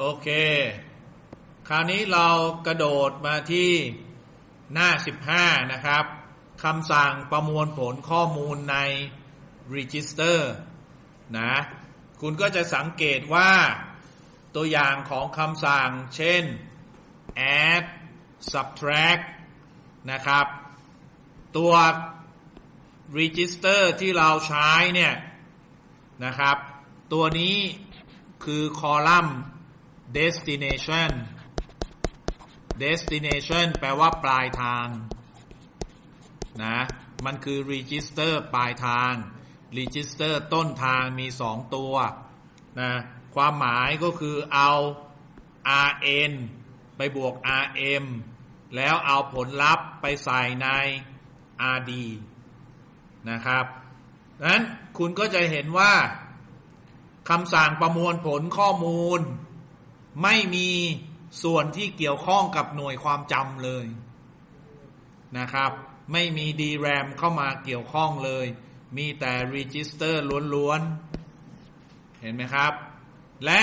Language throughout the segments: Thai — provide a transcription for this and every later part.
โอเค คราวนี้เรากระโดดมาที่หน้า 15 นะครับคำสั่งประมวลผลข้อมูลใน Register นะ คุณก็จะสังเกตว่าตัวอย่างของคำสั่ง เช่น add subtract นะครับ ตัว register ที่เราใช้เนี่ยนะครับ ตัวนี้คือคอลัมน์ destination destination แปลว่าปลายทาง นะ มันคือ register ปลายทาง register ต้นทางมีสองตัว นะ ความหมายก็คือเอา rn ไปบวก rm แล้วเอาผลลัพธ์ไปใส่ใน rd นะครับนั้นคุณก็จะเห็นว่าคำสั่งประมวลผลข้อมูล ไม่มีส่วนที่เกี่ยวข้องกับหน่วยความจำเลยนะครับ ไม่มี DRAM เข้ามาเกี่ยวข้องเลย มีแต่ Register ล้วนๆ เห็นไหมครับ และ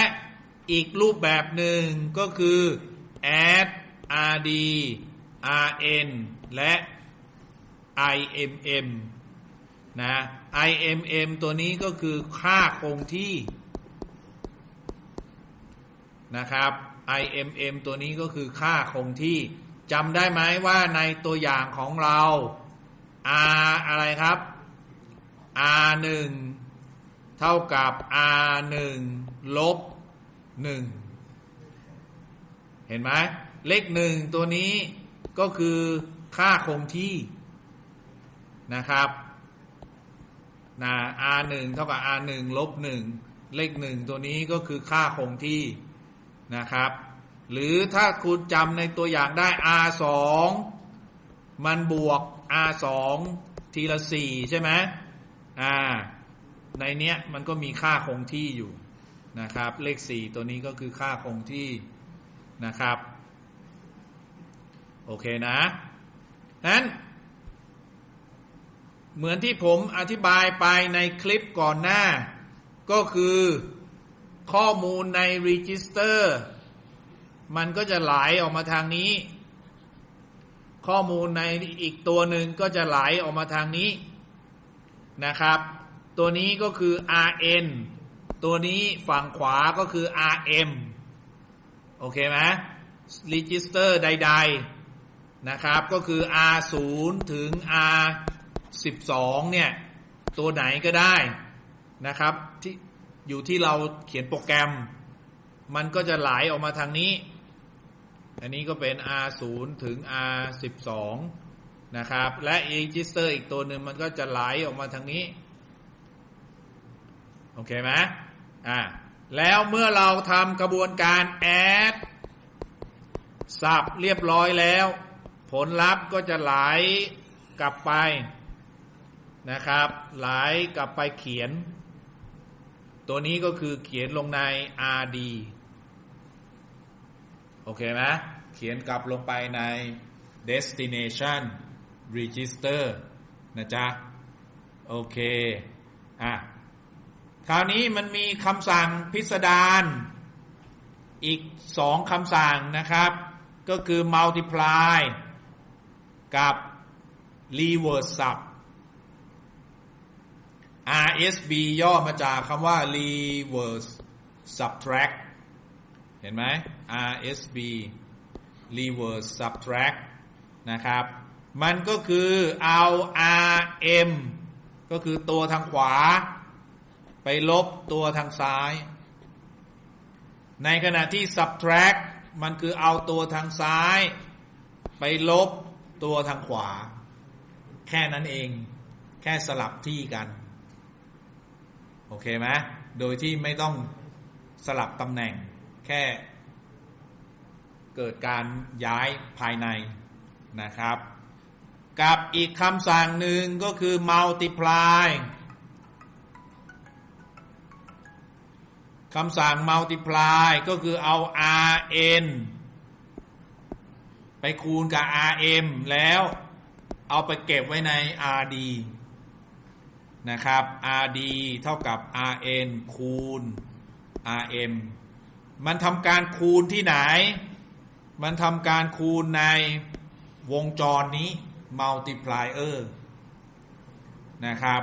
อีกรูปแบบหนึ่งก็คือ add rd rn และ imm นะ imm ตัวนี้ก็คือค่าคงที่ นะครับ imm ตัวนี้ก็คือค่าคงที่จำได้ไหมว่าในตัวอย่างของเรา r อะไรครับ r 1เท่ากับ r 1ลบ1เห็นไหมเลขหนึ่งตัวนี้ก็คือค่าคงที่นะครับนะ r 1เท่ากับ r 1ลบ1เลขหนึ่งตัวนี้ก็คือค่าคงที่ นะครับ หรือถ้าคุณจำในตัวอย่างได้ r 2มันบวก r 2ทีละ4ใช่ไหมอ่าในเนี้ยมันก็มีค่าคงที่อยู่นะครับ เลข4ตัวนี้ก็คือค่าคงที่นะครับ โอเคนะนั้นเหมือนที่ผมอธิบายไปในคลิปก่อนหน้า ก็คือ ข้อมูลใน Register มันก็จะไหลออกมาทางนี้ ข้อมูลในอีกตัวหนึ่งก็จะไหลออกมาทางนี้นะครับ ตัวนี้ก็คือ rn ตัวนี้ฝั่งขวาก็คือ rm โอเคไหม register ใด ๆนะครับ ก็คือ r 0 ถึง r 12 เนี่ย ตัวไหนก็ได้นะครับที่ อยู่ที่เราเขียนโปรแกรม มันก็จะไหลออกมาทางนี้ อันนี้ก็เป็น r 0 ถึง r 12 นะครับ และ register อีกตัวหนึ่งมันก็จะไหลออกมาทางนี้ โอเคไหมอ่า แล้วเมื่อเราทำกระบวนการ add สับเรียบร้อยแล้ว ผลลัพธ์ก็จะไหลกลับไปนะครับ ไหลกลับไปเขียน ตัวนี้ก็คือเขียนลงใน rd โอเคไหมเขียนกลับลงไปใน destination register นะจ๊ะ โอเค อะ คราวนี้มันมีคำสั่งพิสดารอีกสองคำสั่งนะครับ ก็คือ multiply กับ reverse sub RSB ย่อมาจากคำว่า reverse subtract เห็นไหม RSB reverse subtract นะครับ มันก็คือเอา RM ก็คือตัวทางขวา ไปลบตัวทางซ้าย ในขณะที่ subtract มันคือเอาตัวทางซ้าย ไปลบตัวทางขวา แค่นั้นเอง แค่สลับที่กัน โอเคไหมโดยที่ไม่ต้องสลับตำแหน่งแค่เกิดการย้ายภายในนะครับ กับอีกคำสั่งหนึ่งก็คือ multiply คำสั่ง multiply ก็คือเอา rn ไปคูณกับ rm แล้วเอาไปเก็บไว้ใน rd นะครับ rd เท่ากับ rn คูณ rm มันทำการคูณที่ไหน มันทำการคูณในวงจรนี้ multiplier นะครับ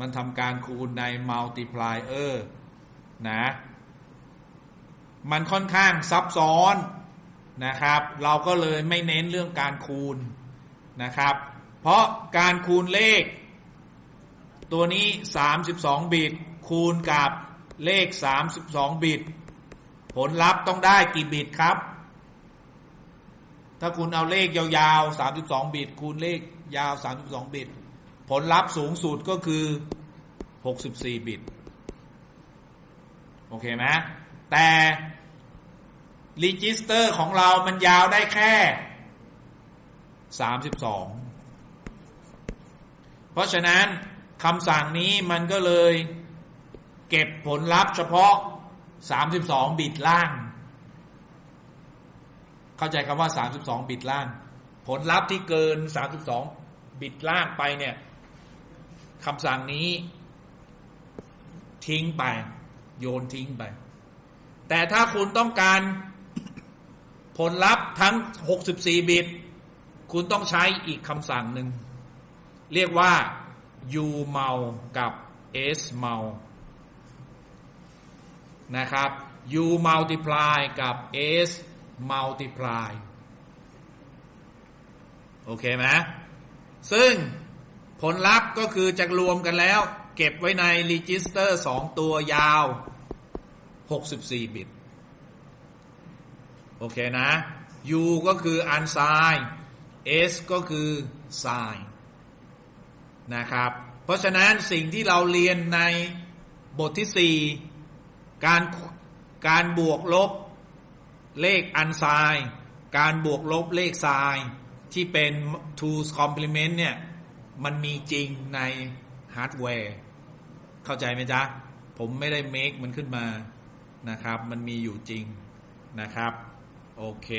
มันทำการคูณใน multiplier นะ มันค่อนข้างซับซ้อนนะครับ เราก็เลยไม่เน้นเรื่องการคูณนะครับ เพราะการคูณเลข ตัวนี้ 32 บิต คูณกับเลข 32 บิต ผลลัพธ์ต้องได้กี่บิตครับ ถ้าคุณเอาเลขยาวๆ 32 บิต คูณเลขยาว 32 บิต ผลลัพธ์สูงสุดก็คือ 64 บิต โอเคไหมแต่รีจิสเตอร์ของเรามันยาวได้แค่ 32 เพราะฉะนั้น คำสั่งนี้มันก็เลยเก็บผลลัพธ์เฉพาะ 32 บิตล่าง เข้าใจคำว่า 32 บิตล่าง ผลลัพธ์ที่เกิน 32 บิตล่างไปเนี่ยคำสั่งนี้ทิ้งไป โยนทิ้งไป แต่ถ้าคุณต้องการผลลัพธ์ทั้ง 64 บิต คุณต้องใช้อีกคำสั่งหนึ่ง เรียกว่า u m u l กับ s m u l นะครับ u multiply กับ s multiply โอเคไหมซึ่งผลลัพธ์ก็คือจะรวมกันแล้ว เก็บไว้ใน register 2 ตัวยาว 64 บิต โอเคนะ u ก็คือ unsigned s ก็คือ sign นะครับ เพราะฉะนั้นสิ่งที่เราเรียนในบทที่4การการบวกลบเลข unsigned การบวกลบเลข sign ที่เป็น two's complement เนี่ย มันมีจริงในฮาร์ดแวร์ เข้าใจไหมจ๊ะ ผมไม่ได้ make มันขึ้นมานะครับ มันมีอยู่จริงนะครับ โอเค